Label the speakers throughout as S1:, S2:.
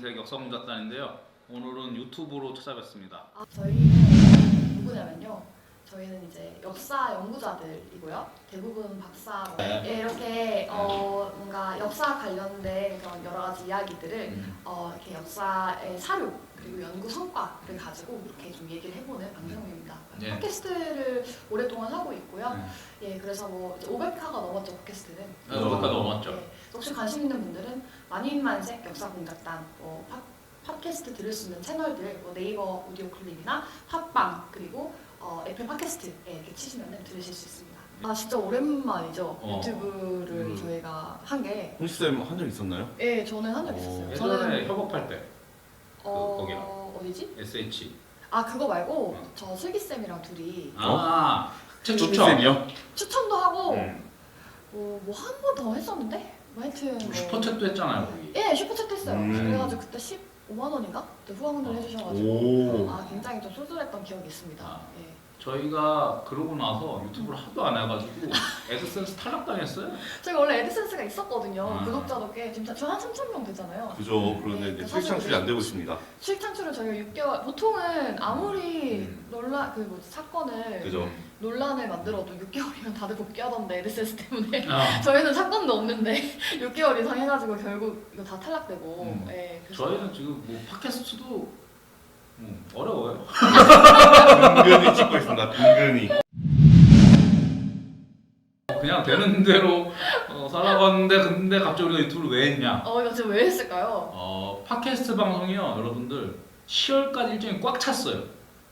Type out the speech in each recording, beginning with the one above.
S1: 역사공작단인데요. 오늘은 유튜브로 찾아뵙습니다.
S2: 아, 저희는 누구냐면요. 저희는 이제 역사 연구자들이고요. 대부분 박사 뭐,
S1: 네.
S2: 예, 이렇게 어, 뭔가 역사 관련된 그런 여러 가지 이야기들을
S1: 음.
S2: 어, 이렇게 역사의 사료 그리고 연구 성과를 가지고 이렇게 좀 얘기를 방송입니다.
S1: 네.
S2: 팟캐스트를 오랫동안 하고 있고요. 예, 그래서 뭐 이제 500화가 넘었죠 팟캐스트는.
S1: 네, 오백화 넘었죠.
S2: 예, 혹시 관심 있는 분들은 만인만색 역사공작단 뭐 팟, 팟캐스트 들을 수 있는 채널들 뭐 네이버 오디오 클립이나 팟빵 그리고 어, 애플 팟캐스트 예, 이렇게 치시면 들으실 수 있습니다. 아 진짜 오랜만이죠
S1: 어.
S2: 유튜브를
S3: 음.
S2: 저희가 한 게.
S3: 홍시 쌤 한 적 있었나요?
S2: 예, 저는 한적
S3: 어.
S2: 있었어요.
S1: 예전에
S2: 저는
S1: 협업할 때
S2: 어,
S1: 거기랑.
S2: 어디지?
S1: SH.
S2: 아 그거 말고
S1: 어.
S2: 저 슬기 쌤이랑 둘이
S1: 아, 책 추천.
S3: 홍시쌤이요?
S2: 추천도 하고
S1: 음.
S2: 뭐한 번 더 했었는데 뭐 하여튼 뭐
S1: 슈퍼챗도 했잖아요. 거기.
S2: 예 슈퍼챗 했어요.
S3: 음.
S2: 그래가지고 그때 15만 원인가? 그때 후원을 해주셔가지고
S3: 오.
S2: 아 굉장히 좀 쏠쏠했던 기억이 있습니다.
S1: 아.
S2: 예.
S1: 저희가 그러고 나서 유튜브를 하도 안 해가지고 애드센스 탈락당했어요.
S2: 제가 원래 애드센스가 있었거든요.
S1: 아.
S2: 구독자도 꽤 지금 저한 3천 명 되잖아요.
S3: 그죠. 그런데
S2: 네,
S3: 이제
S2: 사실
S3: 수익 창출이 안 되고 있습니다.
S2: 수익 창출을 저희가 6개월 보통은 아무리
S1: 음.
S2: 논란 그뭐 사건을
S3: 그죠.
S2: 논란을 만들어도 6개월이면 다들 복귀하던데 애드센스 때문에
S1: 아,
S2: 저희는 사건도 없는데 6개월 이상 해가지고 결국 이거 다 탈락되고
S1: 음.
S2: 예, 그래서
S1: 저희는 지금 뭐 팟캐스트도 음, 어려워요.
S3: 은근히 찍고 있습니다. 은근히.
S1: 그냥 되는 대로 어, 살아갔는데 근데 갑자기 우리가 유튜브를 왜 했냐?
S2: 어 이거 지금 왜 했을까요?
S1: 어, 팟캐스트 방송이요, 여러분들 10월까지 일정이 꽉 찼어요.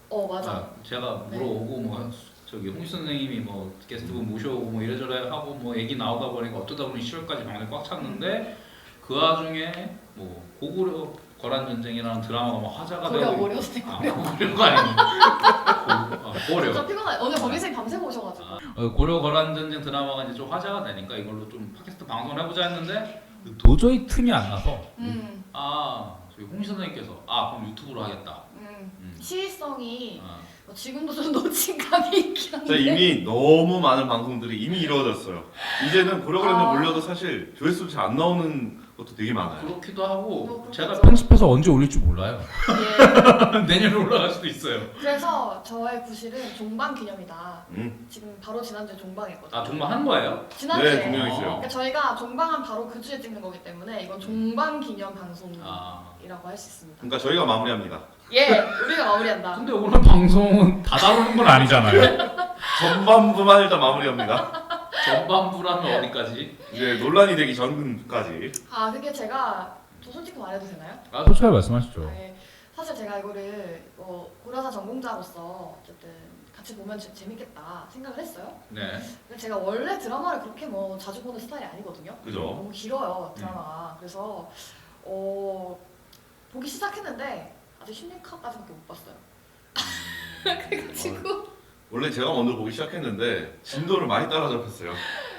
S2: 어 맞아.
S1: 아, 제가
S2: 네.
S1: 물어오고 뭐 저기 홍 선생님이 뭐 게스트분 모셔오고 뭐 이래저래 하고 뭐 얘기 나오다 보니까 어쩌다 보니 10월까지 방송이 꽉 찼는데 그 와중에 뭐 고구려 거란 전쟁이라는 드라마가 막 화제가
S2: 고려
S1: 되고
S2: 고려 쌤.
S1: 아, 고려가 아니고 고, 아, 고려
S2: 진짜 피곤해. 오늘 거기서 밤새 오셔가지고.
S1: 어, 고려 거란 전쟁 드라마가 이제 좀 화제가 되니까 이걸로 좀 팟캐스트 방송을 해보자 했는데 도저히 틈이 안 나서
S2: 음,
S1: 아 저희 홍 선생님께서 아 그럼 유튜브로 하겠다.
S2: 음.
S1: 음.
S2: 시의성이
S1: 아,
S2: 뭐 지금도 좀 놓친 감이 있긴
S3: 자
S2: 한데.
S3: 이미 너무 많은 방송들이 이미 이루어졌어요. 이제는 고려그램에
S2: 아.
S3: 올려도 사실 조회수 잘 안 나오는 것도 되게 많아요.
S1: 그렇기도 하고
S2: 뭐
S1: 제가
S2: 그렇겠죠.
S1: 편집해서 언제 올릴 줄 몰라요.
S2: 예.
S1: 내년에 올라갈 수도 있어요.
S2: 그래서 저의 구실은 종방 기념이다.
S3: 음.
S2: 지금 바로 지난주에 종방했거든요.
S1: 아 정말 한 거예요?
S2: 지난주에.
S3: 네, 분명히 있어요.
S2: 그러니까 저희가 종방한 바로 그 주에 찍는 거기 때문에 이건 종방 기념 방송이라고
S1: 아
S2: 할 수 있습니다.
S3: 그러니까 저희가 마무리합니다.
S2: 예, 우리가 마무리한다.
S1: 근데 오늘 방송은 다 다루는 건 아니잖아요.
S3: 전반부만 일단 마무리합니다.
S1: 전반부라면 어디까지?
S3: 이제 논란이 되기 전까지.
S2: 아, 그게 제가 저 솔직히 말해도 되나요?
S1: 아 솔직하게 말씀하시죠.
S2: 네, 사실 제가 이거를 뭐 고려사 전공자로서 어쨌든 같이 보면 재- 재밌겠다 생각을 했어요.
S1: 네.
S2: 근데 제가 원래 드라마를 그렇게 뭐 자주 보는 스타일이 아니거든요.
S3: 그죠.
S2: 너무 길어요 드라마가. 그래서 어, 보기 시작했는데 아직 16화까지밖에 못 봤어요. 그래가지고
S3: 원래 제가 먼저 보기 시작했는데 진도를 많이 따라잡혔어요.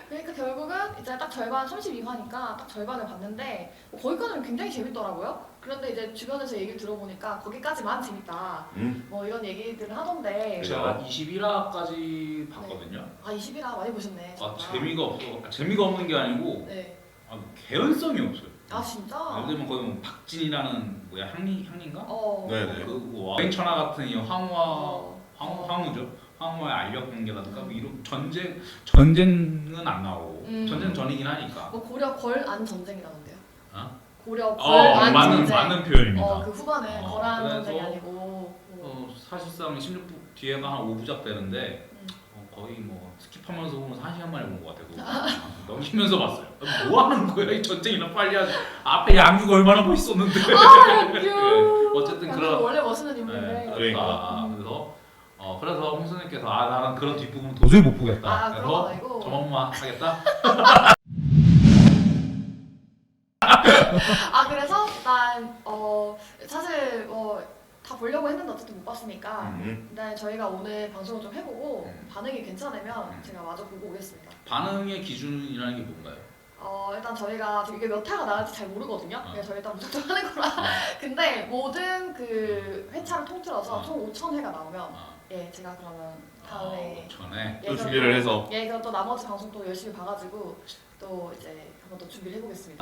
S2: 그러니까 결국은 이제 딱 절반 32화니까 딱 절반을 봤는데 뭐 거기까지는 굉장히 재밌더라고요. 그런데 이제 주변에서 얘기를 들어보니까 거기까지만 재밌다.
S3: 음.
S2: 뭐 이런 얘기들을 하던데
S3: 그죠.
S1: 제가 21화까지 봤거든요.
S2: 아 20이라 많이 보셨네.
S1: 아
S2: 진짜.
S1: 재미가 없어. 아, 재미가 없는 게 아니고
S2: 네.
S1: 아, 개연성이 없어요.
S2: 아 진짜?
S1: 예를 들면 거기 뭐 박진이라는 뭐야 향리 향리인가?
S2: 어.
S3: 네네.
S1: 그뭐 맹천하 같은 이 황후와
S2: 어.
S1: 황후 황후죠. 황후의 알력 관계라든가 뭐 이런 전쟁 전쟁은 안 나오고
S2: 음.
S1: 전쟁 전이긴 하니까.
S2: 뭐 고려 걸안 전쟁이라던데요.
S1: 어?
S2: 고려
S1: 어
S2: 걸안
S1: 맞는
S2: 전쟁.
S1: 맞는 표현입니다.
S2: 어, 그 후반은
S1: 어,
S2: 거란
S1: 그래서-
S2: 전쟁이 아니고 뭐,
S1: 어, 사실상 16부 뒤에가 한 5부작 되는데
S2: 음.
S1: 어, 거의 뭐 스킵하면서 보면 1시간 만에 본 것 같아서 어, 넘기면서 봤어요. 뭐 하는 거야 이 전쟁이나 빨리 하지. 앞에 양규가 얼마나 멋있었는데.
S2: 아,
S1: 예,
S2: 유.
S1: 어쨌든
S2: 양규
S1: 그런
S2: 원래 멋있는
S1: 네,
S2: 인물인데.
S1: 그러니까 그래서 어, 그래서 홍 선생님께서 아 나는 그런 뒷부분 도저히 못 보겠다.
S2: 아, 그런 건
S1: 그래서
S2: 아니고.
S1: 저만만 하겠다.
S2: 아 그래서 일단 어 사실 뭐다 보려고 했는데 어쨌든 못 봤으니까
S3: 음.
S2: 일단 저희가 오늘 방송을 좀 해보고
S1: 음.
S2: 반응이 괜찮으면
S1: 음.
S2: 제가 마저 보고 오겠습니다.
S1: 반응의 기준이라는 게 뭔가요?
S2: 어 일단 저희가 이게 몇 회가 나갈지 잘 모르거든요.
S1: 어.
S2: 그래서 저희 일단 무작정 하는 거라.
S1: 아,
S2: 근데 모든 그 회차를 통틀어서
S1: 어.
S2: 총 5천 회가 나오면
S1: 아,
S2: 예 제가 그러면 다음에
S1: 어, 전에
S2: 예,
S3: 또
S2: 그럼
S3: 준비를 해서
S2: 예 그럼 또 나머지 방송 또 열심히 봐가지고 또 이제 한번 또 준비를 해보겠습니다.